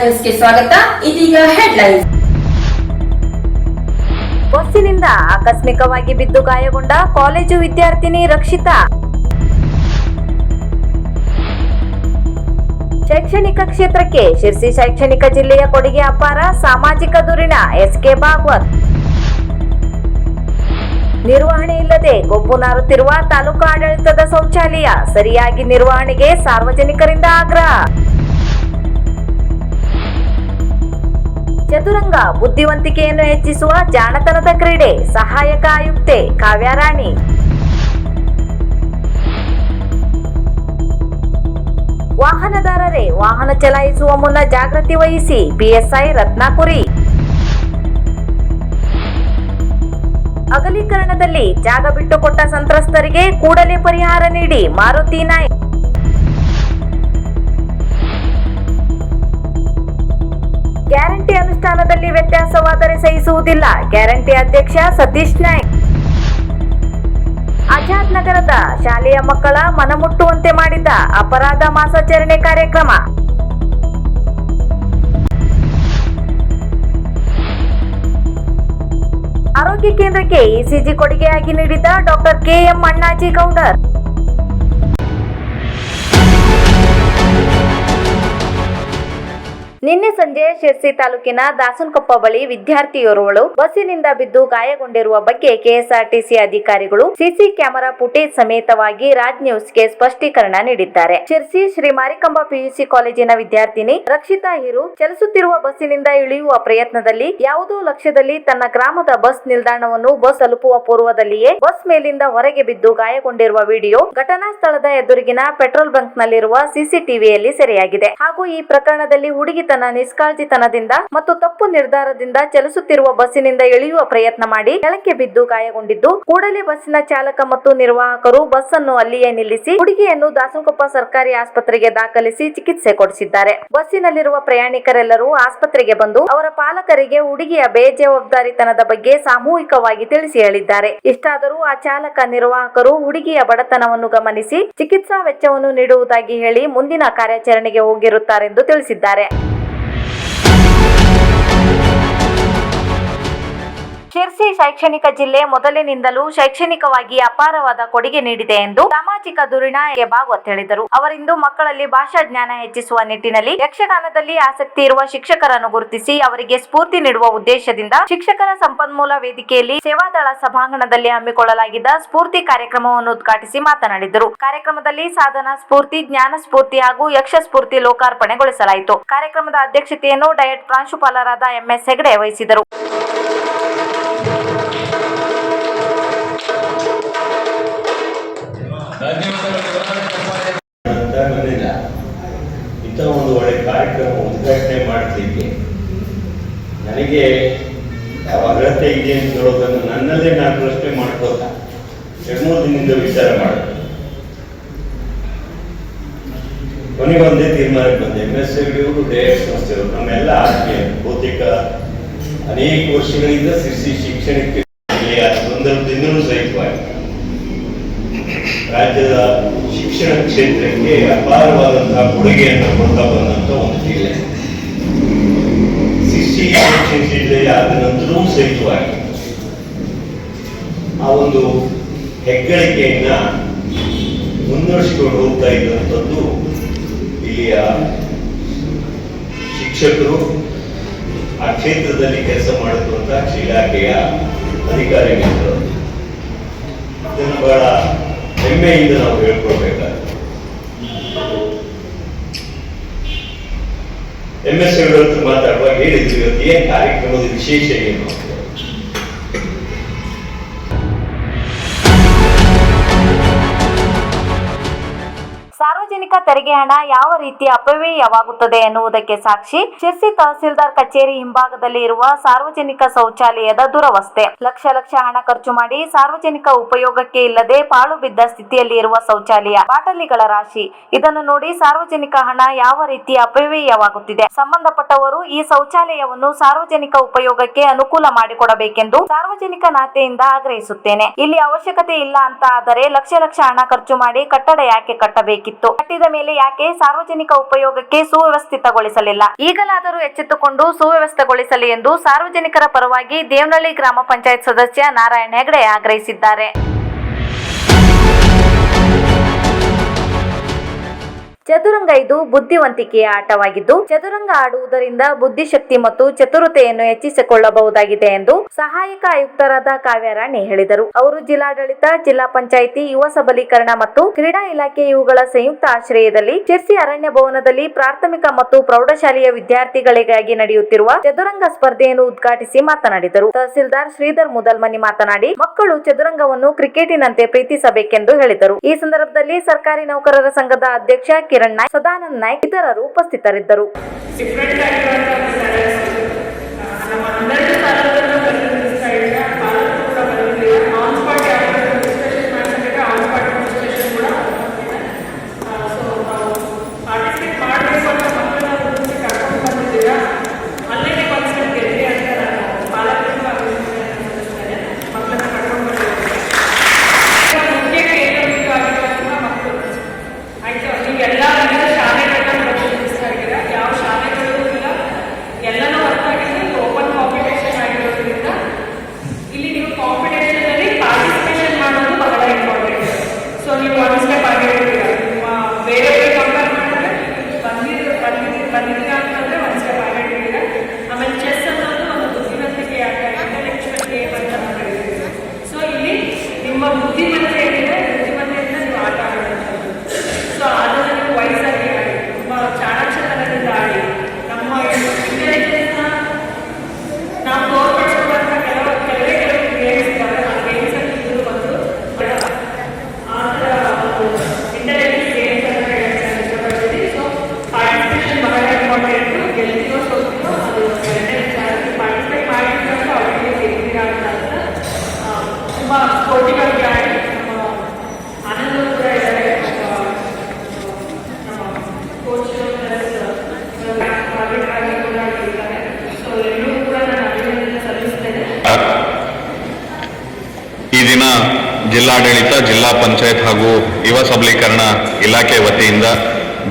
ನ್ಯೂಸ್ಗೆ ಸ್ವಾಗತ. ಇದೀಗ ಹೆಡ್ಲೈನ್. ಬಸ್ಸಿನಿಂದ ಆಕಸ್ಮಿಕವಾಗಿ ಬಿದ್ದು ಗಾಯಗೊಂಡ ಕಾಲೇಜು ವಿದ್ಯಾರ್ಥಿನಿ ರಕ್ಷಿತಾ. ಶೈಕ್ಷಣಿಕ ಕ್ಷೇತ್ರಕ್ಕೆ ಶಿರ್ಸಿ ಶೈಕ್ಷಣಿಕ ಜಿಲ್ಲೆಯ ಕೊಡುಗೆ ಅಪಾರ ಸಾಮಾಜಿಕ ದೂರಿನ ಎಸ್ಕೆ ಭಾಗವತ್. ನಿರ್ವಹಣೆ ಇಲ್ಲದೆ ಗೊಬ್ಬು ನಾರುತ್ತಿರುವ ತಾಲೂಕು ಆಡಳಿತದ ಶೌಚಾಲಯ ಸರಿಯಾಗಿ ನಿರ್ವಹಣೆಗೆ ಸಾರ್ವಜನಿಕರಿಂದ ಆಗ್ರಹ. ಚದುರಂಗ ಬುದ್ಧಿವಂತಿಕೆಯನ್ನು ಹೆಚ್ಚಿಸುವ ಜಾಣತನದ ಕ್ರೀಡೆ ಸಹಾಯಕ ಆಯುಕ್ತೆ ಕಾವ್ಯಾರಾಣಿ ವಾಹನದಾರರೇ, ವಾಹನ ಚಲಾಯಿಸುವ ಮುನ್ನ ಜಾಗೃತಿ ವಹಿಸಿ ಪಿಎಸ್ಐ ರತ್ನಾಪುರಿ. ಅಗಲೀಕರಣದಲ್ಲಿ ಜಾಗ ಬಿಟ್ಟುಕೊಟ್ಟ ಸಂತ್ರಸ್ತರಿಗೆ ಕೂಡಲೇ ಪರಿಹಾರ ನೀಡಿ ಮಾರುತಿ ನಾಯ್ಕ್. ಗ್ಯಾರಂಟಿ ಅನುಷ್ಠಾನದಲ್ಲಿ ವ್ಯತ್ಯಾಸವಾದರೆ ಸಹಿಸುವುದಿಲ್ಲ. ಗ್ಯಾರಂಟಿ ಅಧ್ಯಕ್ಷ ಸತೀಶ್ ನಾಯ್ಕ್. ಆಜಾದ್ ನಗರದ ಶಾಲೆಯ ಮಕ್ಕಳ ಮನಮುಟ್ಟುವಂತೆ ಮಾಡಿದ್ದ ಅಪರಾಧ ಮಾಸಾಚರಣೆ ಕಾರ್ಯಕ್ರಮ. ಆರೋಗ್ಯ ಕೇಂದ್ರಕ್ಕೆ ಇಸಿಜಿ ಕೊಡುಗೆಯಾಗಿ ನೀಡಿದ ಡಾಕ್ಟರ್ ಕೆಎಂ ಅಣ್ಣಾಜಿ ಗೌಡರ್ ನಿನ್ನೆ ಸಂಜೆ ಶಿರ್ಸಿ ತಾಲೂಕಿನ ದಾಸನಕೊಪ್ಪ ಬಳಿ ವಿದ್ಯಾರ್ಥಿಯೋರ್ವಳು ಬಸ್ಸಿನಿಂದ ಬಿದ್ದು ಗಾಯಗೊಂಡಿರುವ ಬಗ್ಗೆ ಕೆಎಸ್ಆರ್ಟಿಸಿ ಅಧಿಕಾರಿಗಳು ಸಿಸಿ ಕ್ಯಾಮೆರಾ ಫುಟೇಜ್ ಸಮೇತವಾಗಿ ರಾಜ್ ನ್ಯೂಸ್ಗೆ ಸ್ಪಷ್ಟೀಕರಣ ನೀಡಿದ್ದಾರೆ. ಶಿರ್ಸಿ ಶ್ರೀ ಮಾರಿಕಂಬ ಪಿಯುಸಿ ಕಾಲೇಜಿನ ವಿದ್ಯಾರ್ಥಿನಿ ರಕ್ಷಿತಾ ಹಿರು ಚಲಿಸುತ್ತಿರುವ ಬಸ್ಸಿನಿಂದ ಇಳಿಯುವ ಪ್ರಯತ್ನದಲ್ಲಿ ಯಾವುದೋ ಲಕ್ಷ್ಯದಲ್ಲಿ ತನ್ನ ಗ್ರಾಮದ ಬಸ್ ನಿಲ್ದಾಣವನ್ನು ಬಸ್ ತಲುಪುವ ಪೂರ್ವದಲ್ಲಿಯೇ ಬಸ್ ಮೇಲಿಂದ ಹೊರಗೆ ಬಿದ್ದು ಗಾಯಗೊಂಡಿರುವ ವಿಡಿಯೋ ಘಟನಾ ಸ್ಥಳದ ಎದುರಿಗಿನ ಪೆಟ್ರೋಲ್ ಬಂಕ್ ನಲ್ಲಿರುವ ಸಿಸಿಟಿವಿಯಲ್ಲಿ ಸೆರೆಯಾಗಿದೆ. ಹಾಗೂ ಈ ಪ್ರಕರಣದಲ್ಲಿ ಹುಡುಗಿ ತನ್ನ ನಿಷ್ಕಾಳಜಿತನದಿಂದ ಮತ್ತು ತಪ್ಪು ನಿರ್ಧಾರದಿಂದ ಚಲಿಸುತ್ತಿರುವ ಬಸ್ಸಿನಿಂದ ಇಳಿಯುವ ಪ್ರಯತ್ನ ಮಾಡಿ ಕೆಳಕ್ಕೆ ಬಿದ್ದು ಗಾಯಗೊಂಡಿದ್ದು, ಕೂಡಲೇ ಬಸ್ಸಿನ ಚಾಲಕ ಮತ್ತು ನಿರ್ವಾಹಕರು ಬಸ್ ಅನ್ನು ಅಲ್ಲಿಯೇ ನಿಲ್ಲಿಸಿ ಹುಡುಗಿಯನ್ನು ದಾಸನಕೊಪ್ಪ ಸರ್ಕಾರಿ ಆಸ್ಪತ್ರೆಗೆ ದಾಖಲಿಸಿ ಚಿಕಿತ್ಸೆ ಕೊಡಿಸಿದ್ದಾರೆ. ಬಸ್ಸಿನಲ್ಲಿರುವ ಪ್ರಯಾಣಿಕರೆಲ್ಲರೂ ಆಸ್ಪತ್ರೆಗೆ ಬಂದು ಅವರ ಪಾಲಕರಿಗೆ ಹುಡುಗಿಯ ಬೇಜವಾಬ್ದಾರಿತನದ ಬಗ್ಗೆ ಸಾಮೂಹಿಕವಾಗಿ ತಿಳಿಸಿ ಹೇಳಿದ್ದಾರೆ. ಇಷ್ಟಾದರೂ ಆ ಚಾಲಕ, ನಿರ್ವಾಹಕರು ಹುಡುಗಿಯ ಬಡತನವನ್ನು ಗಮನಿಸಿ ಚಿಕಿತ್ಸಾ ವೆಚ್ಚವನ್ನು ನೀಡುವುದಾಗಿ ಹೇಳಿ ಮುಂದಿನ ಕಾರ್ಯಾಚರಣೆಗೆ ಹೋಗಿರುತ್ತಾರೆಂದು ತಿಳಿಸಿದ್ದಾರೆ. ಶಿರ್ಸಿ ಶೈಕ್ಷಣಿಕ ಜಿಲ್ಲೆ ಮೊದಲಿನಿಂದಲೂ ಶೈಕ್ಷಣಿಕವಾಗಿ ಅಪಾರವಾದ ಕೊಡುಗೆ ನೀಡಿದೆ ಎಂದು ಸಾಮಾಜಿಕ ಧುರೀಣ ಭಾಗವತ್ ಹೇಳಿದರು. ಅವರಿಂದು ಮಕ್ಕಳಲ್ಲಿ ಭಾಷಾ ಜ್ಞಾನ ಹೆಚ್ಚಿಸುವ ನಿಟ್ಟಿನಲ್ಲಿ ಯಕ್ಷಗಾನದಲ್ಲಿ ಆಸಕ್ತಿ ಇರುವ ಶಿಕ್ಷಕರನ್ನು ಗುರುತಿಸಿ ಅವರಿಗೆ ಸ್ಫೂರ್ತಿ ನೀಡುವ ಉದ್ದೇಶದಿಂದ ಶಿಕ್ಷಕರ ಸಂಪನ್ಮೂಲ ವೇದಿಕೆಯಲ್ಲಿ ಸೇವಾದಳ ಸಭಾಂಗಣದಲ್ಲಿ ಹಮ್ಮಿಕೊಳ್ಳಲಾಗಿದ್ದ ಸ್ಫೂರ್ತಿ ಕಾರ್ಯಕ್ರಮವನ್ನು ಉದ್ಘಾಟಿಸಿ ಮಾತನಾಡಿದರು. ಕಾರ್ಯಕ್ರಮದಲ್ಲಿ ಸಾಧನ ಸ್ಫೂರ್ತಿ, ಜ್ಞಾನ ಸ್ಫೂರ್ತಿ ಹಾಗೂ ಯಕ್ಷ ಸ್ಫೂರ್ತಿ ಲೋಕಾರ್ಪಣೆಗೊಳಿಸಲಾಯಿತು. ಕಾರ್ಯಕ್ರಮದ ಅಧ್ಯಕ್ಷತೆಯನ್ನು ಡಯಟ್ ಪ್ರಾಂಶುಪಾಲರಾದ ಎಂಎಸ್ ಹೆಗಡೆ ವಹಿಸಿದರು. ನನಗೆ ಯಾವ ಅರ್ಹತೆ ಇದೆ ಅಂತ ಹೇಳೋದನ್ನು ನನ್ನಲ್ಲೇ ನಾನು ಪ್ರಶ್ನೆ ಮಾಡ್ಕೋತಾ ಎರಡು ದಿನದಿಂದ ವಿಚಾರ ಮಾಡಿದೆ ಕೊನೆಗೆ ಒಂದೇ ತೀರ್ಮಾನಕ್ಕೆ ಬಂದೆ. ಎಂ ಎಸ್ ಯವರು ಡೇ ಸಂಸ್ಥೆಯವರು ನಮ್ಮೆಲ್ಲ ಆತ್ಮೀಯ, ಭೌತಿಕ, ಅನೇಕ ವರ್ಷಗಳಿಂದ ಸಿರಿಸಿ ಶಿಕ್ಷಣಕ್ಕೆ ಸಂದರ್ಭದಿಂದಲೂ ಸಹಿತವಾಗಿ ರಾಜ್ಯದ ಶಿಕ್ಷಣ ಕ್ಷೇತ್ರಕ್ಕೆ ಅಪಾರವಾದಂತಹ ಕೊಡುಗೆಯನ್ನು ಕೊಡ್ತಾ ಬಂದಂತ ಒಂದು ಜಿಲ್ಲೆ. ಜಿಲ್ಲೆಯ ನಂತರವೂ ಸಹಿತವಾಗಿ ಆ ಒಂದು ಹೆಗ್ಗಳಿಕೆಯನ್ನ ಮುನ್ನಡೆಸಿಕೊಂಡು ಹೋಗ್ತಾ ಇದ್ದಂಥದ್ದು ಇಲ್ಲಿಯ ಶಿಕ್ಷಕರು ಆ ಕ್ಷೇತ್ರದಲ್ಲಿ ಕೆಲಸ ಮಾಡುತ್ತಿರುವಂತಹ ಇಲಾಖೆಯ ಅಧಿಕಾರಿಗಳು. ಇದನ್ನು ಬಹಳ ಹೆಮ್ಮೆಯಿಂದ ನಾವು ಹೇಳ್ಕೊಳ್ಬೇಕಾಗ ಎಂ ಎಸ್ ಯಡಿಯೂರಪ್ಪ ಹೇಳಿದ್ರು ಇವತ್ತು ಏನ್ ಕಾರ್ಯಕ್ರಮದ ವಿಶೇಷ ಏನು? ತೆರಿಗೆ ಹಣ ಯಾವ ರೀತಿ ಅಪವ್ಯಯವಾಗುತ್ತದೆ ಎನ್ನುವುದಕ್ಕೆ ಸಾಕ್ಷಿ. ಶಿರ್ಸಿ ತಹಸೀಲ್ದಾರ್ ಕಚೇರಿ ಹಿಂಭಾಗದಲ್ಲಿ ಇರುವ ಸಾರ್ವಜನಿಕ ಶೌಚಾಲಯದ ದುರವಸ್ಥೆ. ಲಕ್ಷ ಲಕ್ಷ ಹಣ ಖರ್ಚು ಮಾಡಿ ಸಾರ್ವಜನಿಕ ಉಪಯೋಗಕ್ಕೆ ಇಲ್ಲದೆ ಪಾಳು ಬಿದ್ದ ಸ್ಥಿತಿಯಲ್ಲಿ ಇರುವ ಶೌಚಾಲಯ ಬಾಟಲಿಗಳ ರಾಶಿ. ಇದನ್ನು ನೋಡಿ ಸಾರ್ವಜನಿಕ ಹಣ ಯಾವ ರೀತಿ ಅಪವ್ಯಯವಾಗುತ್ತಿದೆ ಸಂಬಂಧಪಟ್ಟವರು ಈ ಶೌಚಾಲಯವನ್ನು ಸಾರ್ವಜನಿಕ ಉಪಯೋಗಕ್ಕೆ ಅನುಕೂಲ ಮಾಡಿಕೊಡಬೇಕೆಂದು ಸಾರ್ವಜನಿಕ ನಾತೆಯಿಂದ ಆಗ್ರಹಿಸುತ್ತೇನೆ. ಇಲ್ಲಿ ಅವಶ್ಯಕತೆ ಇಲ್ಲ ಅಂತ ಆದರೆ ಲಕ್ಷ ಲಕ್ಷ ಹಣ ಖರ್ಚು ಮಾಡಿ ಕಟ್ಟಡ ಯಾಕೆ ಕಟ್ಟಬೇಕಿತ್ತು? ಕಟ್ಟಿದ ಮೇಲೆ ಯಾಕೆ ಸಾರ್ವಜನಿಕ ಉಪಯೋಗಕ್ಕೆ ಸುವ್ಯವಸ್ಥಿತಗೊಳಿಸಲಿಲ್ಲ? ಈಗಲಾದರೂ ಎಚ್ಚೆತ್ತುಕೊಂಡು ಸುವ್ಯವಸ್ಥೆಗೊಳಿಸಲಿ ಎಂದು ಸಾರ್ವಜನಿಕರ ಪರವಾಗಿ ದೇವನಹಳ್ಳಿ ಗ್ರಾಮ ಪಂಚಾಯತ್ ಸದಸ್ಯ ನಾರಾಯಣ ಹೆಗಡೆ ಆಗ್ರಹಿಸಿದ್ದಾರೆ. ಚದುರಂಗ ಇದು ಬುದ್ಧಿವಂತಿಕೆಯ ಆಟವಾಗಿದ್ದು, ಚದುರಂಗ ಆಡುವುದರಿಂದ ಬುದ್ಧಿಶಕ್ತಿ ಮತ್ತು ಚತುರತೆಯನ್ನು ಹೆಚ್ಚಿಸಿಕೊಳ್ಳಬಹುದಾಗಿದೆ ಎಂದು ಸಹಾಯಕ ಆಯುಕ್ತರಾದ ಕಾವ್ಯರಾಣಿ ಹೇಳಿದರು. ಅವರು ಜಿಲ್ಲಾಡಳಿತ, ಜಿಲ್ಲಾ ಪಂಚಾಯಿತಿ, ಯುವ ಸಬಲೀಕರಣ ಮತ್ತು ಕ್ರೀಡಾ ಇಲಾಖೆ ಇವುಗಳ ಸಂಯುಕ್ತ ಆಶ್ರಯದಲ್ಲಿ ಚೆಸ್ಸಿ ಅರಣ್ಯ ಭವನದಲ್ಲಿ ಪ್ರಾಥಮಿಕ ಮತ್ತು ಪ್ರೌಢಶಾಲೆಯ ವಿದ್ಯಾರ್ಥಿಗಳಿಗಾಗಿ ನಡೆಯುತ್ತಿರುವ ಚದುರಂಗ ಸ್ಪರ್ಧೆಯನ್ನು ಉದ್ಘಾಟಿಸಿ ಮಾತನಾಡಿದರು. ತಹಸೀಲ್ದಾರ್ ಶ್ರೀಧರ್ ಮುದಲ್ಮನಿ ಮಾತನಾಡಿ, ಮಕ್ಕಳು ಚದುರಂಗವನ್ನು ಕ್ರಿಕೆಟಿನಂತೆ ಪ್ರೀತಿಸಬೇಕೆಂದು ಹೇಳಿದರು. ಈ ಸಂದರ್ಭದಲ್ಲಿ ಸರ್ಕಾರಿ ನೌಕರರ ಸಂಘದ ಅಧ್ಯಕ್ಷ ಕಿರಣ್ ನಾಯ್ಕ್ ಸದಾನಂದ್ ನಾಯ್ಕ್ ಇತರರು ಉಪಸ್ಥಿತರಿದ್ದರು ಡಿಫ್ರೆಂಟ್ ಆಗಿರುವಂಥ ಸ್ಟೈಲ್ಸ್ ನಮ್ಮ ಹನ್ನೆರಡು ಸಾಲಗಳನ್ನು ಪ್ರತಿನಿಧಿಸ್ತಾ ಇದ್ರೆ ಭಾರತ ಕೂಡ ಬಂದಿದೆ ಆನ್ ಸ್ಪಾಟ್ ಯಾವ್ದಾದ್ರು ರಿಜಿಸ್ಟ್ರೇಷನ್ ಮಾಡಿಸಿದ್ರೆ ಆನ್ ಸ್ಪಾಟ್ ರಿಜಿಸ್ಟ್ರೇಷನ್ ಕೂಡ ಹೋಗ್ತಿದೆ ಸೊ ನಾವು ಪಾರ್ಟಿಸಿಪೇಟ್ ಮಾಡಬೇಕು ಅಂತ ಮಕ್ಕಳನ್ನ ಗುರುತಿಸಿ ಕರ್ಕೊಂಡು ಬಂದಿದ್ದೀರಾ ಅಲ್ಲೇ ಕಾನ್ಸೆಪ್ಟ್ ಗೆದ್ರಿ ಅಂತ ನಾನು ಪಾಲಕರಿಗೂ ಅಭಿನಂದನೆ ಸಲ್ಲಿಸ್ತೇನೆ ಮಕ್ಕಳನ್ನ ಕರ್ಕೊಂಡು ಬಂದಿದ್ದೀರಾ ಮುಖ್ಯ ಕೇಂದ್ರವಾಗಿರುವಂತಹ ಮಕ್ಕಳು ಆಯ್ತು ನೀವು ಎಲ್ಲ ವಿವಿಧ ಶಾಲೆಗಳನ್ನ ಪ್ರತಿನಿಧಿಸ್ತಾ ಇದ್ದೀರಾ ಯಾವ ಶಾಲೆಗಳು ಇಲ್ಲ ಎಲ್ಲನೂ ಅರ್ಥ ಆಗಿದೆ ಇದು ಓಪನ್ ಕಾಂಪಿಟೇಷನ್ ಆಗಿರೋದ್ರಿಂದ ಇಲ್ಲಿ ನೀವು ಕಾಂಪಿಟೇಷನ್ ಅಲ್ಲಿ ಪಾರ್ಟಿಸಿಪೇಷನ್ ಮಾಡೋದು ಬಹಳ ಇಂಪಾರ್ಟೆಂಟ್ ಸೊ ನೀವು ಒನ್ ಸ್ಟೆಪ್ ಆಗಿರ್ತೀರಾ ನಿಮ್ಮ ಬೇರೆ ಬೇರೆ ಕಂಪೇರ್ ಮಾಡಿದ್ರೆ ಬಂದಿದ್ದು ಬಂದಿದ್ದು ಬಂದಿದ್ದೀರಾ ಅಂತಂದ್ರೆ ಒನ್ ಸ್ಟೆಪ್ ಆಗಿರ್ತೀರಾ ಆಮೇಲೆ ಚೆಸ್ ಅನ್ನೋದು ಒಂದು ಬುದ್ಧಿವಂತಿಕೆ ಆಟ ಇಂಟೆಲೆಕ್ಚುವಲ್ ಗೇಮ್ ಅಂತ ನಾವು ಕರೀತೀವಿ ಸೊ ಇಲ್ಲಿ ನಿಮ್ಮ ಬುದ್ಧಿಮತ್ತೆ ಏನಿದೆ ಬುದ್ಧಿಮತ್ತೆಯಿಂದ ನೀವು ಆಟ ಆಡುವಂಥದ್ದು ಸೊ ಅದನ್ನು ನೀವು ವಯಸ್ಸಾಗಿ ಆಡಿ ತುಂಬ ಚಾಣಾಕ್ಷತನದಿಂದ ಆಡಿ ನಮ್ಮ ಇಂಟೆಲಿಜೆನ್ಸ್ನ ನಾವು ತೋರ್ಪಡಿಸುವಂಥ ಕೆಲವು ಕೆಲವೇ ಕೆಲವು ಗೇಮ್ಸ್ ಇದ್ದಾವೆ ಆ ಗೇಮ್ಸಲ್ಲಿ ಇದು ಒಂದು ಬಹಳ ಆ ಥರ ಒಂದು ಇಂಟೆಲಿಜೆನ್ಸ್ ಗೇಮ್ಸ್ ಅಂತ ಹೇಳಕ್ಕೆ ನಾನು ಇಷ್ಟಪಡ್ತೀನಿ ಸೊ ಪಾರ್ಟಿಸಿಪೇಷನ್ ಬಹಳ ಇಂಪಾರ್ಟೆಂಟು ಗೆಲ್ತೀವೋ ಸೋಲ್ತೀವೋ ಅದು ಎರಡನೇ ವಿಚಾರ ಪಾರ್ಟಿಸಿಪೇಟ್ ಮಾಡಿದ್ರೆ ಅವರಿಗೆ ಗೆಲ್ತೀರಾ ಅಂತ ಅಂತ ತುಂಬ ಸ್ಪೋರ್ಟಿವ್ ಆಗಿ ಆಡಿ ನಮ್ಮ ಆನಂದ ಕೂಡ ಇದ್ದಾರೆ ನಮ್ಮ ಕೋಚ್ ಆಗಿ ಕೂಡ ಇದ್ದಾರೆ ಸೊ ಎಲ್ಲರೂ ಕೂಡ ನಾನು ಅಭಿನಂದನೆ ಸಲ್ಲಿಸ್ತೇನೆ ಈ ದಿನ ಜಿಲ್ಲಾಡಳಿತ, ಜಿಲ್ಲಾ ಪಂಚಾಯತ್ ಹಾಗೂ ಯುವ ಸಬಲೀಕರಣ ಇಲಾಖೆ ವತಿಯಿಂದ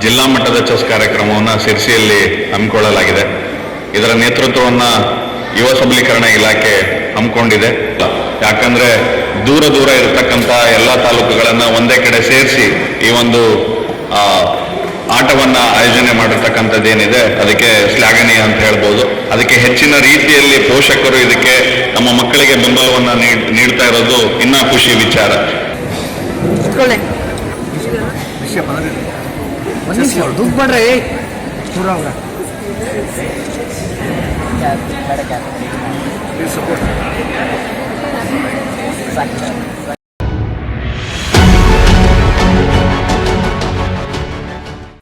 ಜಿಲ್ಲಾ ಮಟ್ಟದ ಚೆಸ್ ಕಾರ್ಯಕ್ರಮವನ್ನು ಸಿರ್ಸಿಯಲ್ಲಿ ಹಮ್ಮಿಕೊಳ್ಳಲಾಗಿದೆ. ಇದರ ನೇತೃತ್ವವನ್ನು ಯುವ ಸಬಲೀಕರಣ ಇಲಾಖೆ ಹಮ್ಮಿಕೊಂಡಿದೆ. ಯಾಕಂದ್ರೆ ದೂರ ದೂರ ಇರತಕ್ಕಂಥ ಎಲ್ಲ ತಾಲೂಕುಗಳನ್ನು ಒಂದೇ ಕಡೆ ಸೇರಿಸಿ ಈ ಒಂದು ಆಟವನ್ನು ಆಯೋಜನೆ ಮಾಡಿರ್ತಕ್ಕಂಥದ್ದೇನಿದೆ, ಅದಕ್ಕೆ ಅದಕ್ಕೆ ಹೆಚ್ಚಿನ ರೀತಿಯಲ್ಲಿ ಪೋಷಕರು ಇದಕ್ಕೆ ನಮ್ಮ ಮಕ್ಕಳಿಗೆ ಬೆಂಬಲವನ್ನು ನೀಡ್- ನೀಡ್ತಾ ಇರೋದು ಇನ್ನೂ ಖುಷಿ ವಿಚಾರ. ಒಂದು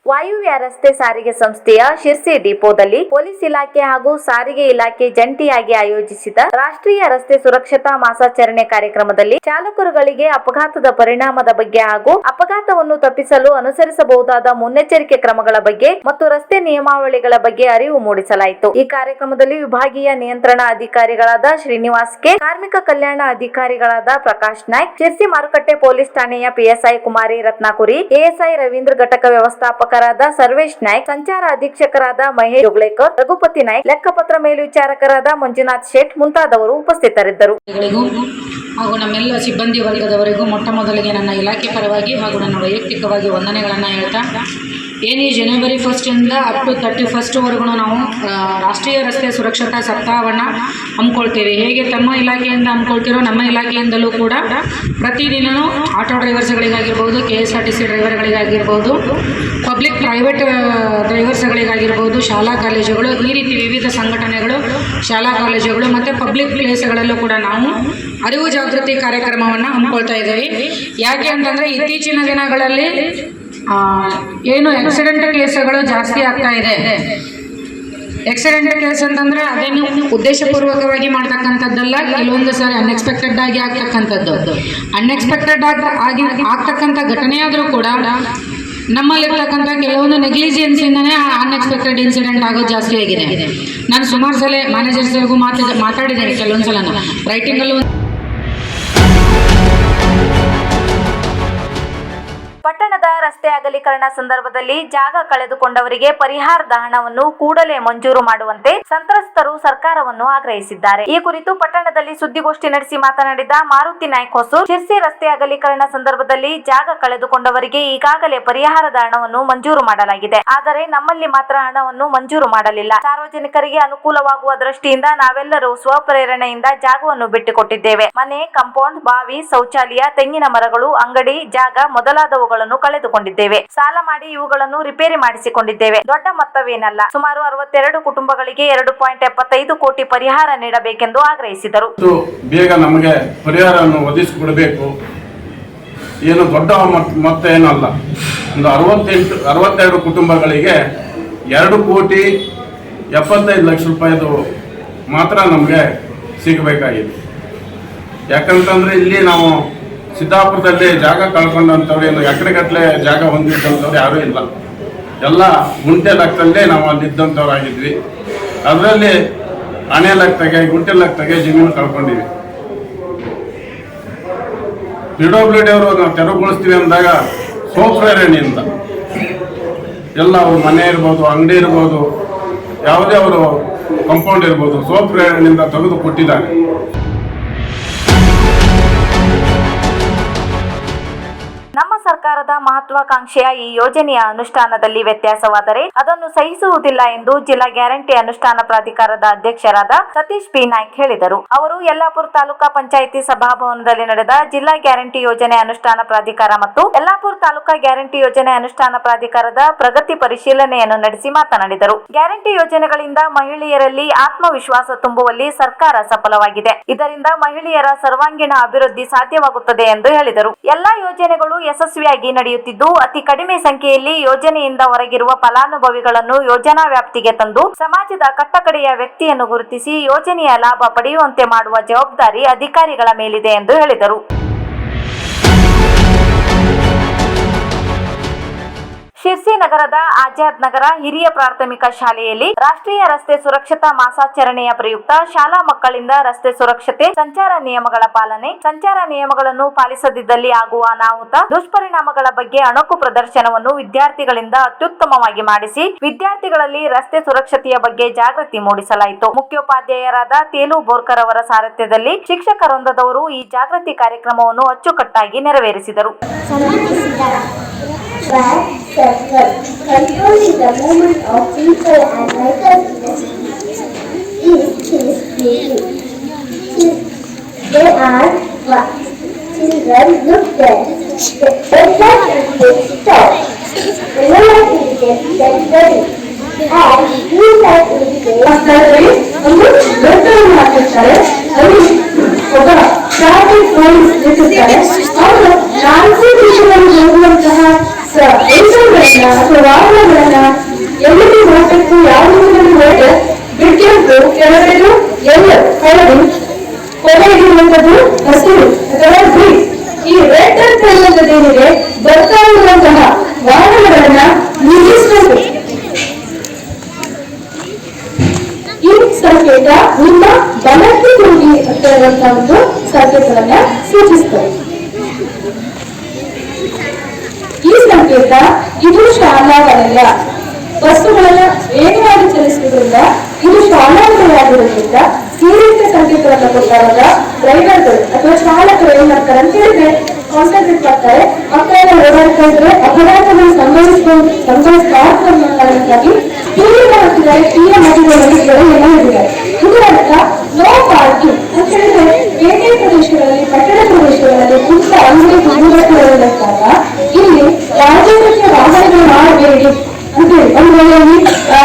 ವಾಯುವ್ಯ ರಸ್ತೆ ಸಾರಿಗೆ ಸಂಸ್ಥೆಯ ಶಿರ್ಸಿ ಡಿಪೋದಲ್ಲಿ ಪೊಲೀಸ್ ಇಲಾಖೆ ಹಾಗೂ ಸಾರಿಗೆ ಇಲಾಖೆ ಜಂಟಿಯಾಗಿ ಆಯೋಜಿಸಿದ ರಾಷ್ಟ್ರೀಯ ರಸ್ತೆ ಸುರಕ್ಷತಾ ಮಾಸಾಚರಣೆ ಕಾರ್ಯಕ್ರಮದಲ್ಲಿ ಚಾಲಕರುಗಳಿಗೆ ಅಪಘಾತದ ಪರಿಣಾಮದ ಬಗ್ಗೆ ಹಾಗೂ ಅಪಘಾತವನ್ನು ತಪ್ಪಿಸಲು ಅನುಸರಿಸಬಹುದಾದ ಮುನ್ನೆಚ್ಚರಿಕೆ ಕ್ರಮಗಳ ಬಗ್ಗೆ ಮತ್ತು ರಸ್ತೆ ನಿಯಮಾವಳಿಗಳ ಬಗ್ಗೆ ಅರಿವು ಮೂಡಿಸಲಾಯಿತು. ಈ ಕಾರ್ಯಕ್ರಮದಲ್ಲಿ ವಿಭಾಗೀಯ ನಿಯಂತ್ರಣ ಅಧಿಕಾರಿಗಳಾದ ಶ್ರೀನಿವಾಸ್ ಕೆ, ಕಾರ್ಮಿಕ ಕಲ್ಯಾಣ ಅಧಿಕಾರಿಗಳಾದ ಪ್ರಕಾಶ್ ನಾಯ್ಕ್, ಶಿರ್ಸಿ ಮಾರುಕಟ್ಟೆ ಪೊಲೀಸ್ ಠಾಣೆಯ ಪಿಎಸ್ಐ ಕುಮಾರಿ ರತ್ನಾಕುರಿ ಎಎಸ್ಐ ರವೀಂದ್ರ ಘಟಕ ವ್ಯವಸ್ಥಾಪಕರಾದ ಸರ್ವೇಶ್ ನಾಯ್ಕ್, ಸಂಚಾರ ಅಧೀಕ್ಷಕರಾದ ಮಹೇಶ್ ಜೋಗ್ಲೇಕರ್ ರಘುಪತಿ ನಾಯ್ಕ್, ಲೆಕ್ಕಪತ್ರ ಮೇಲ್ವಿಚಾರಕರಾದ ಮಂಜುನಾಥ್ ಶೇಟ್ ಮುಂತಾದವರು ಉಪಸ್ಥಿತರಿದ್ದರು. ಹಾಗೂ ನಮ್ಮೆಲ್ಲ ಸಿಬ್ಬಂದಿ ವರ್ಗದವರಿಗೂ ಮೊಟ್ಟ ಮೊದಲಿಗೆ ನನ್ನ ಇಲಾಖೆ ಪರವಾಗಿ ಹಾಗೂ ನನ್ನ ವೈಯಕ್ತಿಕವಾಗಿ ವಂದನೆಗಳನ್ನು ಹೇಳ್ತಾ ಏನು ಈ ಜನವರಿ ಫಸ್ಟಿಂದ ಅಪ್ ಟು ತರ್ಟಿ ಫಸ್ಟ್ವರೆಗೂ ನಾವು ರಾಷ್ಟ್ರೀಯ ರಸ್ತೆ ಸುರಕ್ಷತಾ ಸಪ್ತಾಹವನ್ನು ಹಮ್ಮಿಕೊಳ್ತೇವೆ. ಹೇಗೆ ತಮ್ಮ ಇಲಾಖೆಯಿಂದ ಹಮ್ಮಿಕೊಳ್ತಿರೋ ನಮ್ಮ ಇಲಾಖೆಯಿಂದಲೂ ಕೂಡ ಪ್ರತಿದಿನವೂ auto ಡ್ರೈವರ್ಸ್ಗಳಿಗಾಗಿರ್ಬೋದು K S R T C ಡ್ರೈವರ್ಗಳಿಗಾಗಿರ್ಬೋದು public private ಡ್ರೈವರ್ಸ್ಗಳಿಗಾಗಿರ್ಬೋದು, ಶಾಲಾ ಕಾಲೇಜುಗಳು, ಈ ರೀತಿ ವಿವಿಧ ಸಂಘಟನೆಗಳು, ಶಾಲಾ ಕಾಲೇಜುಗಳು ಮತ್ತು ಪಬ್ಲಿಕ್ ಪ್ಲೇಸ್ಗಳಲ್ಲೂ ಕೂಡ ನಾವು ಅರಿವು ಜಾಗೃತಿ ಕಾರ್ಯಕ್ರಮವನ್ನು ಹಮ್ಮಿಕೊಳ್ತಾ ಇದ್ದೀವಿ. ಯಾಕೆ ಅಂತಂದರೆ ಇತ್ತೀಚಿನ ದಿನಗಳಲ್ಲಿ ಏನು ಆಕ್ಸಿಡೆಂಟ್ ಕೇಸುಗಳು ಜಾಸ್ತಿ ಆಗ್ತಾ ಇದೆ. ಆಕ್ಸಿಡೆಂಟ್ ಕೇಸ್ ಅಂತಂದ್ರೆ ಅದೇನು ಉದ್ದೇಶಪೂರ್ವಕವಾಗಿ ಮಾಡ್ತಕ್ಕಂಥದ್ದಲ್ಲ, ಕೆಲವೊಂದು ಸಾರಿ ಅನ್ಎಕ್ಸ್ಪೆಕ್ಟೆಡ್ ಆಗಿ ಆಗ್ತಕ್ಕಂಥದ್ದು. ಅನ್ಎಕ್ಸ್ಪೆಕ್ಟೆಡ್ ಆಗಿ ಆಗಿ ಆಗ್ತಕ್ಕಂಥ ಘಟನೆ ಆದರೂ ಕೂಡ ನಮ್ಮಲ್ಲಿರ್ತಕ್ಕಂಥ ಕೆಲವೊಂದು ನೆಗ್ಲಿಜೆನ್ಸಿಂದನೇ ಅನ್ಎಕ್ಸ್ಪೆಕ್ಟೆಡ್ ಇನ್ಸಿಡೆಂಟ್ ಆಗೋದು ಜಾಸ್ತಿ ಆಗಿದೆ. ನಾನು ಸುಮಾರು ಸಲ ಮ್ಯಾನೇಜರ್ಸ್ಗೂ ಮಾತಾಡ ಮಾತಾಡಿದ್ದೇನೆ ಕೆಲವೊಂದು ಸಲ ರೈಟಿಂಗಲ್ಲೂ ಪಟ್ಟಣದ ರಸ್ತೆ ಅಗಲೀಕರಣ ಸಂದರ್ಭದಲ್ಲಿ ಜಾಗ ಕಳೆದುಕೊಂಡವರಿಗೆ ಪರಿಹಾರದ ಹಣವನ್ನು ಕೂಡಲೇ ಮಂಜೂರು ಮಾಡುವಂತೆ ಸಂತ್ರಸ್ತರು ಸರ್ಕಾರವನ್ನು ಆಗ್ರಹಿಸಿದ್ದಾರೆ. ಈ ಕುರಿತು ಪಟ್ಟಣದಲ್ಲಿ ಸುದ್ದಿಗೋಷ್ಠಿ ನಡೆಸಿ ಮಾತನಾಡಿದ ಮಾರುತಿ ನಾಯ್ಕ ಹೊಸೂರ್, ಶಿರ್ಸಿ ರಸ್ತೆ ಅಗಲೀಕರಣ ಸಂದರ್ಭದಲ್ಲಿ ಜಾಗ ಕಳೆದುಕೊಂಡವರಿಗೆ ಈಗಾಗಲೇ ಪರಿಹಾರದ ಹಣವನ್ನು ಮಂಜೂರು ಮಾಡಲಾಗಿದೆ. ಆದರೆ ನಮ್ಮಲ್ಲಿ ಮಾತ್ರ ಹಣವನ್ನು ಮಂಜೂರು ಮಾಡಲಿಲ್ಲ. ಸಾರ್ವಜನಿಕರಿಗೆ ಅನುಕೂಲವಾಗುವ ದೃಷ್ಟಿಯಿಂದ ನಾವೆಲ್ಲರೂ ಸ್ವಪ್ರೇರಣೆಯಿಂದ ಜಾಗವನ್ನು ಬಿಟ್ಟುಕೊಟ್ಟಿದ್ದೇವೆ. ಮನೆ, ಕಾಂಪೌಂಡ್, ಬಾವಿ, ಶೌಚಾಲಯ, ತೆಂಗಿನ ಮರಗಳು, ಅಂಗಡಿ, ಜಾಗ ಮೊದಲಾದವುಗಳನ್ನು ಕಳೆದುಕೊಂಡಿದ್ದೇವೆ. ಸಾಲ ಮಾಡಿ ಇವುಗಳನ್ನು ರಿಪೇರಿ ಮಾಡಿಸಿಕೊಂಡಿದ್ದೇವೆ. ದೊಡ್ಡ ಮೊತ್ತವೇನಲ್ಲ. ಸುಮಾರು ಅರವತ್ತೆರಡು ಕುಟುಂಬಗಳಿಗೆ ಎರಡು ಪಾಯಿಂಟ್ ಎಪ್ಪತ್ತೈದು ಕೋಟಿ ಪರಿಹಾರ ನೀಡಬೇಕೆಂದು ಆಗ್ರಹಿಸಿದರು. ಬೇಗ ನಮಗೆ ಪರಿಹಾರವನ್ನು ಒದಗಿಸಿಕೊಡಬೇಕು ಏನು ದೊಡ್ಡ ಮೊತ್ತ ಏನಲ್ಲ ಒಂದು ಅರವತ್ತೆಂಟು, ಅರವತ್ತೆರಡು ಕುಟುಂಬಗಳಿಗೆ ಎರಡು ಕೋಟಿ ಎಪ್ಪತ್ತೈದು ಲಕ್ಷ ರೂಪಾಯಿದು ಮಾತ್ರ ನಮಗೆ ಸಿಗಬೇಕಾಗಿದೆ. ಯಾಕಂತಂದ್ರೆ ಇಲ್ಲಿ ನಾವು ಸಿದ್ದಾಪುರದಲ್ಲಿ ಜಾಗ ಕಳ್ಕೊಂಡಂಥವ್ರು ಏನು ಎಕರೆಗಟ್ಟಲೆ ಜಾಗ ಹೊಂದಿದ್ದಂಥವ್ರು ಯಾರೂ ಇಲ್ಲ. ಎಲ್ಲ ಗುಂಟೆ ಲೆಕ್ಕದಲ್ಲೇ ನಾವು ಅಲ್ಲಿದ್ದಂಥವ್ರಾಗಿದ್ವಿ ಅದರಲ್ಲಿ ಹಣೆ ಲೆಕ್ಕದಾಗೆ, ಗುಂಟೆ ಲೆಕ್ಕದಾಗೆ ಜಮೀನು ಕಳ್ಕೊಂಡಿವಿ ಪಿ ಡಬ್ಲ್ಯೂ ಡಿ ಅವರು ನಾವು ತೆರವುಗೊಳಿಸ್ತೀವಿ ಅಂದಾಗ ಸೋಪ್ರೇರಣೆಯಿಂದ ಎಲ್ಲ ಅವ್ರ ಮನೆ ಇರ್ಬೋದು, ಅಂಗಡಿ ಇರ್ಬೋದು, ಯಾವುದೇ ಅವರು ಕಂಪೌಂಡ್ ಇರ್ಬೋದು ಸೋಪ್ರೇರಣೆಯಿಂದ ತೆಗೆದು ಕೊಟ್ಟಿದ್ದಾರೆ ಸರ್ಕಾರದ ಮಹತ್ವಾಕಾಂಕ್ಷೆಯ ಈ ಯೋಜನೆಯ ಅನುಷ್ಠಾನದಲ್ಲಿ ವ್ಯತ್ಯಾಸವಾದರೆ ಅದನ್ನು ಸಹಿಸುವುದಿಲ್ಲ ಎಂದು ಜಿಲ್ಲಾ ಗ್ಯಾರಂಟಿ ಅನುಷ್ಠಾನ ಪ್ರಾಧಿಕಾರದ ಅಧ್ಯಕ್ಷರಾದ ಸತೀಶ್ ಪಿ. ನಾಯ್ಕ್ ಹೇಳಿದರು. ಅವರು ಯಲ್ಲಾಪುರ ತಾಲೂಕಾ ಪಂಚಾಯಿತಿ ಸಭಾಭವನದಲ್ಲಿ ನಡೆದ ಜಿಲ್ಲಾ ಗ್ಯಾರಂಟಿ ಯೋಜನೆ ಅನುಷ್ಠಾನ ಪ್ರಾಧಿಕಾರ ಮತ್ತು ಯಲ್ಲಾಪುರ ತಾಲೂಕಾ ಗ್ಯಾರಂಟಿ ಯೋಜನೆ ಅನುಷ್ಠಾನ ಪ್ರಾಧಿಕಾರದ ಪ್ರಗತಿ ಪರಿಶೀಲನೆಯನ್ನು ನಡೆಸಿ ಮಾತನಾಡಿದರು. ಗ್ಯಾರಂಟಿ ಯೋಜನೆಗಳಿಂದ ಮಹಿಳೆಯರಲ್ಲಿ ಆತ್ಮವಿಶ್ವಾಸ ತುಂಬುವಲ್ಲಿ ಸರ್ಕಾರ ಸಫಲವಾಗಿದೆ. ಇದರಿಂದ ಮಹಿಳೆಯರ ಸರ್ವಾಂಗೀಣ ಅಭಿವೃದ್ಧಿ ಸಾಧ್ಯವಾಗುತ್ತದೆ ಎಂದು ಹೇಳಿದರು. ಎಲ್ಲಾ ಯೋಜನೆಗಳು ಯಶಸ್ವಿಯಾಗಿ ನಡೆಯುತ್ತಿದ್ದು, ಅತಿ ಕಡಿಮೆ ಸಂಖ್ಯೆಯಲ್ಲಿ ಯೋಜನೆಯಿಂದ ಹೊರಗಿರುವ ಫಲಾನುಭವಿಗಳನ್ನು ಯೋಜನಾ ವ್ಯಾಪ್ತಿಗೆ ತಂದು, ಸಮಾಜದ ಕಟ್ಟಕಡೆಯ ವ್ಯಕ್ತಿಯನ್ನು ಗುರುತಿಸಿ ಯೋಜನೆಯ ಲಾಭ ಪಡೆಯುವಂತೆ ಮಾಡುವ ಜವಾಬ್ದಾರಿ ಅಧಿಕಾರಿಗಳ ಮೇಲಿದೆ ಎಂದು ಹೇಳಿದರು. ಶಿರ್ಸಿ ನಗರದ ಆಜಾದ್ ನಗರ ಹಿರಿಯ ಪ್ರಾಥಮಿಕ ಶಾಲೆಯಲ್ಲಿ ರಾಷ್ಟ್ರೀಯ ರಸ್ತೆ ಸುರಕ್ಷತಾ ಮಾಸಾಚರಣೆಯ ಪ್ರಯುಕ್ತ ಶಾಲಾ ಮಕ್ಕಳಿಂದ ರಸ್ತೆ ಸುರಕ್ಷತೆ, ಸಂಚಾರ ನಿಯಮಗಳ ಪಾಲನೆ, ಸಂಚಾರ ನಿಯಮಗಳನ್ನು ಪಾಲಿಸದಿದ್ದಲ್ಲಿ ಆಗುವ ಅನಾಹುತ, ದುಷ್ಪರಿಣಾಮಗಳ ಬಗ್ಗೆ ಅಣಕು ಪ್ರದರ್ಶನವನ್ನು ವಿದ್ಯಾರ್ಥಿಗಳಿಂದ ಅತ್ಯುತ್ತಮವಾಗಿ ಮಾಡಿಸಿ ವಿದ್ಯಾರ್ಥಿಗಳಲ್ಲಿ ರಸ್ತೆ ಸುರಕ್ಷತೆಯ ಬಗ್ಗೆ ಜಾಗೃತಿ ಮೂಡಿಸಲಾಯಿತು. ಮುಖ್ಯೋಪಾಧ್ಯಾಯರಾದ ತೇಲು ಬೋರ್ಕರ್ ಅವರ ಸಾರಥ್ಯದಲ್ಲಿ ಶಿಕ್ಷಕರೊಂದದವರು ಈ ಜಾಗೃತಿ ಕಾರ್ಯಕ್ರಮವನ್ನು ಅಚ್ಚುಕಟ್ಟಾಗಿ ನೆರವೇರಿಸಿದರು. Track circle, controlling the movement of people and vehicles is his duty. Chil- They are what? Children look there. The red light indicates stop. The yellow light indicates get ready. And green light indicates ಸ್ಥಳದಲ್ಲಿ ಒಂದು ದೊಡ್ಡವನ್ನು ಹಾಕಿರ್ತಾರೆ ಅಲ್ಲಿ ಒಬ್ಬ traffic police ನಿಂತಿರ್ತಾರೆ ಅವರು ನಾಲ್ಕು ದಿಶೆಗಳಲ್ಲಿ ಹೋಗುವಂತಹ ವೆಹಿಕಲ್ಗಳನ್ನ ಅಥವಾ ವಾಹನಗಳನ್ನ ಎಲ್ಲಿಗೆ ಹೋಗಬೇಕು ಯಾವ ರೂಟಲ್ಲಿ ಹೋದ್ರೆ ಬಿಡ್ಬೇಕು ಕೆಳಗಡೆದು ಎಲ್ಲ ಹಳದಿ ಕೊನೆಗಿರುವಂತದ್ದು ಹಸಿರು ಅಥವಾ ಗ್ರೀನ್ ಈ ರೆಡ್ ಅಂತ ಏನಿದೆ ಬರ್ತಾ ಇರುವಂತಹ ವಾಹನಗಳನ್ನ ಈ ಸಂಕೇತ ಇದು ಶಾಲಾ ವಲಯ ವಸ್ತುಗಳನ್ನ ವೇಗವಾಗಿ ಚಲಿಸುವುದರಿಂದ ಇದು ಶಾಲಾ ವಲಯವಾಗಿರುವುದರಿಂದ ಈ ರೀತಿಯ ಸಂಕೇತವನ್ನ ಕೊಟ್ಟಾಗ ಡ್ರೈವರ್ಗಳು ಅಥವಾ ಚಾಲಕರು ಏನ್ ಮಾಡ್ತಾರೆ ಅಂತ ಹೇಳಿದ್ರೆ ಕಾನ್ಸಂಟ್ರೇಟ್ ಮಾಡ್ತಾರೆ. ಮಕ್ಕಳೆಲ್ಲ ಓಡಾಡ್ತಾ ಇದ್ರೆ ಅಪಘಾತಗಳು ಸಂಭವಿಸ್ಕೊಂಡು ಸಂಭವಿಸ್ತಾ ಕಾರಣಕ್ಕಾಗಿ ಮಾಡ್ತಿದ್ದಾರೆ ಟೀಯ ಮಾಡಿದ್ದಾರೆ ಎಲ್ಲ ಹೇಳಿದ್ದಾರೆ ಇದರರ್ಥ ನೋ ಪಾರ್ಕಿಂಗ್ ಅಂತ ಹೇಳಿದ್ರೆ ಬೇರೆ ಪ್ರದೇಶಗಳಲ್ಲಿ ಪಟ್ಟಣ ಪ್ರದೇಶಗಳಲ್ಲಿ ಪುಟ್ಟ ಅಂಗಡಿ ಗುಡ್ಡಗಳಿದ್ದಾಗ ಇಲ್ಲಿ ರಾಜಕೀಯ ವಾಹನಗಳು ಮಾಡಬೇಡಿ ಅಂತ ಹೇಳಿ ಒಂದು ವೇಳೆಯಲ್ಲಿ ಆ,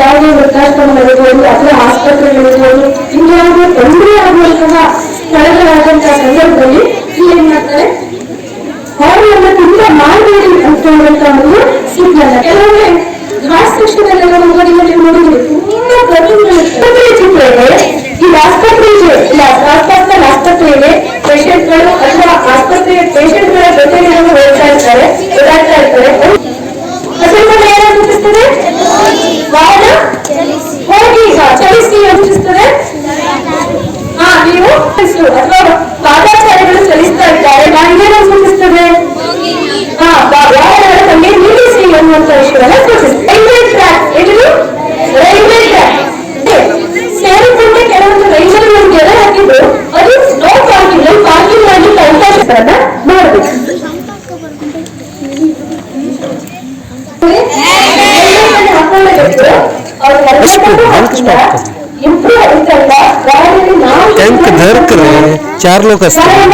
ಯಾವುದೇ ವೃದ್ಧಾಶ್ರಮಗಳಿರ್ಬೋದು ಅಥವಾ ಆಸ್ಪತ್ರೆಗಳಿರ್ಬೋದು ಇನ್ಯಾವುದೇ ತೊಂದರೆ ಆಗುವಂತಹ ಸ್ಥಳಗಳಾದಂತಹ ಸಂದರ್ಭದಲ್ಲಿ ಆಸ್ಪತ್ರೆ ಆಸ್ಪತ್ರೆಯಲ್ಲಿ ಪೇಷಂಟ್ಗಳು ಅಥವಾ ಆಸ್ಪತ್ರೆಯ ಪೇಷಂಟ್ಗಳ ಜೊತೆ ನಾವು ಹೋಗ್ತಾ ಇರ್ತಾರೆ ಓಡಾಡ್ತಾ ಇರ್ತಾರೆ ಸ್ವಲ್ಪ ಏನಾಗುತ್ತದೆ ವಾಹನ ಹೋಗಿ ಚಲಿಸಿ ಯೋಚಿಸ್ತದೆ ಹಾ ನೀವು ಅಥವಾ चार लोक असतात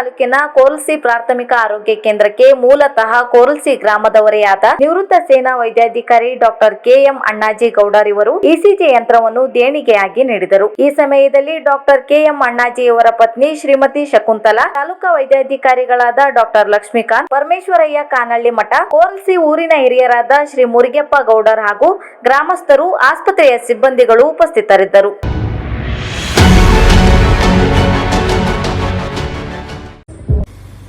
ತಾಲೂಕಿನ ಕೋಲ್ಸಿ ಪ್ರಾಥಮಿಕ ಆರೋಗ್ಯ ಕೇಂದ್ರಕ್ಕೆ ಮೂಲತಃ ಕೋಲ್ಸಿ ಗ್ರಾಮದವರೇ ಆದ ನಿವೃತ್ತ ಸೇನಾ ವೈದ್ಯಾಧಿಕಾರಿ ಡಾಕ್ಟರ್ ಕೆಎಂ ಅಣ್ಣಾಜಿ ಗೌಡರ್ ಇವರು ಇಸಿಜಿ ಯಂತ್ರವನ್ನು ದೇಣಿಗೆಯಾಗಿ ನೀಡಿದರು. ಈ ಸಮಯದಲ್ಲಿ ಡಾಕ್ಟರ್ ಕೆಎಂ ಅಣ್ಣಾಜಿ ಅಣ್ಣಾಜಿಯವರ ಪತ್ನಿ ಶ್ರೀಮತಿ ಶಕುಂತಲಾ, ತಾಲೂಕಾ ವೈದ್ಯಾಧಿಕಾರಿಗಳಾದ ಡಾಕ್ಟರ್ ಲಕ್ಷ್ಮೀಕಾಂತ್, ಪರಮೇಶ್ವರಯ್ಯ ಕಾನಳ್ಳಿ ಮಠ ಕೋಲ್ಸಿ ಊರಿನ ಹಿರಿಯರಾದ ಶ್ರೀ ಮುರುಗಪ್ಪ ಗೌಡರ್ ಹಾಗೂ ಗ್ರಾಮಸ್ಥರು, ಆಸ್ಪತ್ರೆಯ ಸಿಬ್ಬಂದಿಗಳು ಉಪಸ್ಥಿತರಿದ್ದರು.